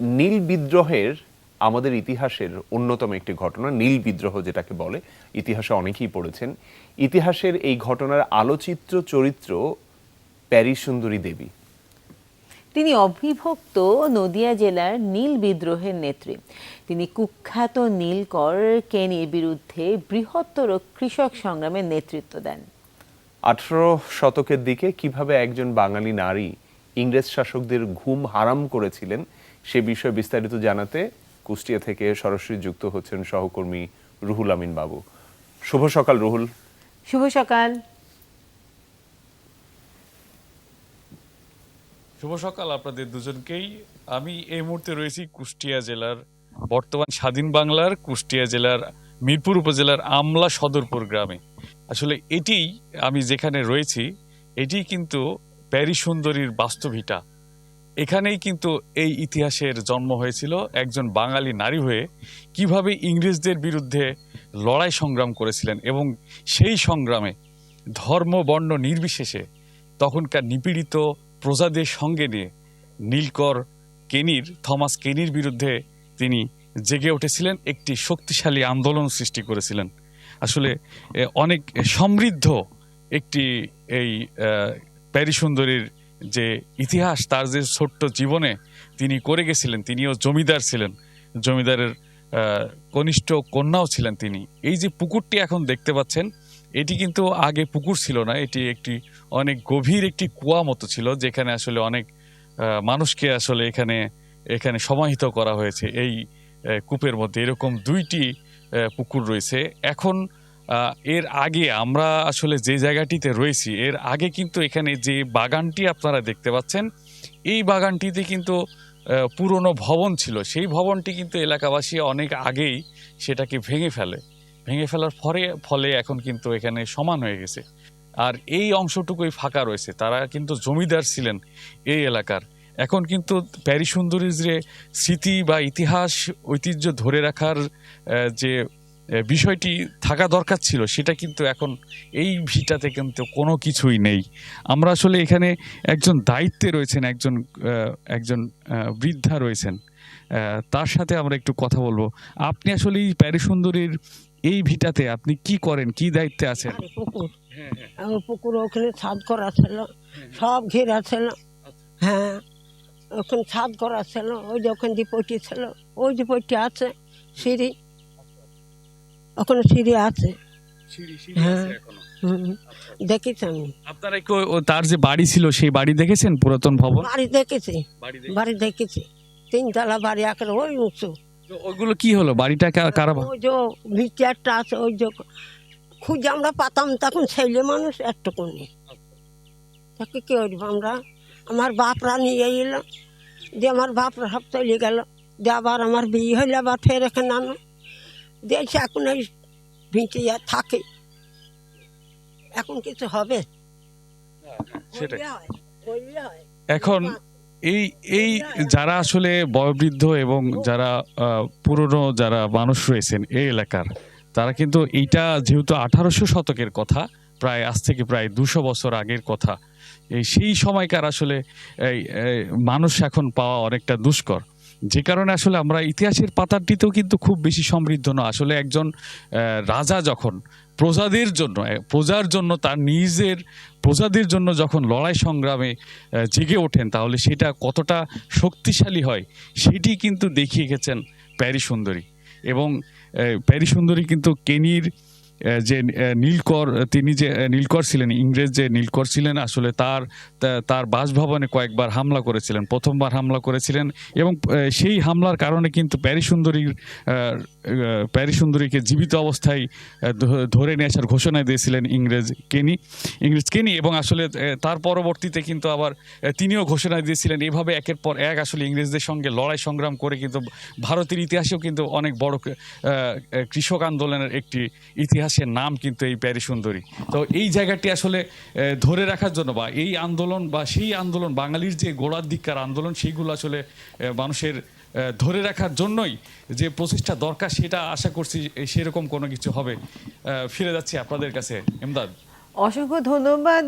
নীল বিদ্রোহের আমাদের ইতিহাসের অন্যতম একটি ঘটনা নীল বিদ্রোহ যেটাকে বলে ইতিহাসে অনেকেই পড়েছেন। ইতিহাসের এই ঘটনার আলোচিত্র চরিত্র প্যারিস সুন্দরী দেবী। তিনি অবিভক্ত নদিয়া জেলার নীল বিদ্রোহের নেত্রী। তিনি কুখ্যাত নীলকর কেনির বিরুদ্ধে বৃহত্তর কৃষক সংগ্রামের নেতৃত্ব দেন। আঠারো শতকের দিকে কীভাবে একজন বাঙালি নারী ইংরেজ শাসকদের ঘুম হারাম করেছিলেন সে বিষয়ে বিস্তারিত জানাতে কুষ্টিয়া থেকে সরাসরি যুক্ত হচ্ছেন সহকর্মী রুহুল আমিন বাবু। শুভ সকাল রুহুল। শুভ সকাল। শুভ সকাল আপনাদের দুজনকেই। আমি এই মুহূর্তে রয়েছি কুষ্টিয়া জেলার বর্তমান স্বাধীন বাংলার কুষ্টিয়া জেলার মিরপুর উপজেলার আমলা সদরপুর গ্রামে। আসলে এটিই আমি যেখানে রয়েছি এটি কিন্তু প্যারি সুন্দরীর বাস্তবিটা। এখানেই কিন্তু এই ইতিহাসের জন্ম হয়েছিল একজন বাঙালি নারী হয়ে কীভাবে ইংরেজদের বিরুদ্ধে লড়াই সংগ্রাম করেছিলেন এবং সেই সংগ্রামে ধর্ম, বর্ণ নির্বিশেষে তখনকার নিপীড়িত প্রজাদের সঙ্গে নিয়ে নীলকর কেনির, থমাস কেনির বিরুদ্ধে তিনি জেগে উঠেছিলেন, একটি শক্তিশালী আন্দোলন সৃষ্টি করেছিলেন। আসলে অনেক সমৃদ্ধ একটি, এই প্যারি সুন্দরীর যে ইতিহাস, তার যে ছোট্ট জীবনে তিনি করে গেছিলেন, তিনিও জমিদার ছিলেন। জমিদারের কনিষ্ঠ কন্যাও ছিলেন তিনি। এই যে পুকুরটি এখন দেখতে পাচ্ছেন, এটি কিন্তু আগে পুকুর ছিল না, এটি একটি অনেক গভীর একটি কুয়া মতো ছিল, যেখানে আসলে অনেক মানুষকে আসলে এখানে এখানে সমাহিত করা হয়েছে। এই কূপের মধ্যে এরকম দুইটি পুকুর রয়েছে। এখন এর আগে আমরা আসলে যে জায়গাটিতে রয়েছি, এর আগে কিন্তু এখানে যে বাগানটি আপনারা দেখতে পাচ্ছেন, এই বাগানটিতে কিন্তু পুরনো ভবন ছিল। সেই ভবনটি কিন্তু এলাকাবাসী অনেক আগেই সেটাকে ভেঙে ফেলে। ভেঙে ফেলার ফলে ফলে এখন কিন্তু এখানে সমান হয়ে গেছে। আর এই অংশটুকুই ফাঁকা রয়েছে। তারা কিন্তু জমিদার ছিলেন এই এলাকার। এখন কিন্তু প্যারি সুন্দরীর যে স্মৃতি বা ইতিহাস, ঐতিহ্য ধরে রাখার যে বিষয়টি থাকা দরকার ছিল, সেটা কিন্তু এখন এই ভিটাতে কিন্তু কোনো কিছুই নেই। আমরা আসলে এখানে একজন দায়িত্বে রয়েছেন, একজন একজন বৃদ্ধা রয়েছেন। তার সাথে আমরা একটু কথা বলব। আপনি আসলে এই প্যারি সুন্দরীর এই ভিটাতে আপনি কি করেন, কি দায়িত্বে আছেন? পুকুর, আমার পুকুর ওখানে ছাদ করা ছিল, সব ঘেরা ছিল। হ্যাঁ ওখানে ছাদ করা ছিল, ওই যে ওখান দিয়ে ছিল, ওই যে আছে, সিঁড়ি। ওখানে সিঁড়ি আছে। হ্যাঁ। হুম, দেখেছি আমি। আপনারা কি তার যে বাড়ি ছিল সেই বাড়ি দেখেছেন পুরাতন ভবন? বাড়ি দেখেছি। বাড়ি দেখেছি। তিনতলা বাড়ি একেবারে ওই উঁচু। তো ওইগুলো কি হলো? বাড়িটা কারা ওই যে ভিটারটা আছে ওই যে খুঁজে আমরা পাতাম তখন ছেলে মানুষ একটুকুনি তাকে কি করব আমরা? আমার বাপরা নিয়ে এলো। দিয়ে আমার বাপরা সব চলে গেল। দিয়ে আবার আমার বিয়ে হইলে আবার ফের এখানে আনো। দিয়েছে এখন এই ভিটে আর থাকে। এখন কিছু হবে? সেটাই। এখন এই এই যারা আসলে বয়োবৃদ্ধ এবং যারা পুরনো যারা মানুষ রয়েছেন এই এলাকার তারা কিন্তু এইটা যেহেতু আঠারোশো শতকের কথা প্রায় আজ থেকে প্রায় দুশো বছর আগের কথা এই সেই সময়কার আসলে এই মানুষ এখন পাওয়া অনেকটা দুষ্কর। যে কারণে আসলে আমরা ইতিহাসের পাতাটিতেও কিন্তু খুব বেশি সমৃদ্ধ না আসলে একজন রাজা যখন প্রজাদের জন্য প্রজার জন্য তার নিজের, প্রজাদের জন্য যখন লড়াই সংগ্রামে জেগে ওঠেন, তাহলে সেটা কতটা শক্তিশালী হয়, সেটি কিন্তু দেখিয়ে গেছেন প্যারি সুন্দরী এবং প্যারি সুন্দরী কিন্তু কেনির যে নীলকর তিনি যে নীলকর ছিলেন ইংরেজ যে নীলকর ছিলেন আসলে তার তার বাসভবনে কয়েকবার হামলা করেছিলেন প্রথমবার হামলা করেছিলেন এবং সেই হামলার কারণে কিন্তু প্যারি সুন্দরীর আহ, আহ, প্যারি সুন্দরীকে জীবিত অবস্থায় ধরে নিয়ে আসার ঘোষণা দিয়েছিলেন ইংরেজ কেনি ইংরেজ কেনি এবং আসলে তার পরবর্তীতে কিন্তু আবার তিনিও ঘোষণা দিয়েছিলেন এভাবে একের পর এক আসলে ইংরেজদের সঙ্গে লড়াই সংগ্রাম করে কিন্তু ভারতের ইতিহাসেও কিন্তু অনেক বড় কৃষক আন্দোলনের একটি ইতিহাসের নাম কিন্তু এই প্যারি সুন্দরী। তো এই জায়গাটি আসলে ধরে রাখার জন্য বা এই আন্দোলন বা সেই আন্দোলন, বাঙালির যে গোড়ার দিককার আন্দোলন, সেইগুলো আসলে মানুষের ধরে রাখার জন্যই যে প্রচেষ্টা দরকার, সেটা আশা করছি সেরকম কোনো কিছু হবে। ফিরে যাচ্ছি আপনাদের কাছে। এমদাদ অসংখ্য ধন্যবাদ।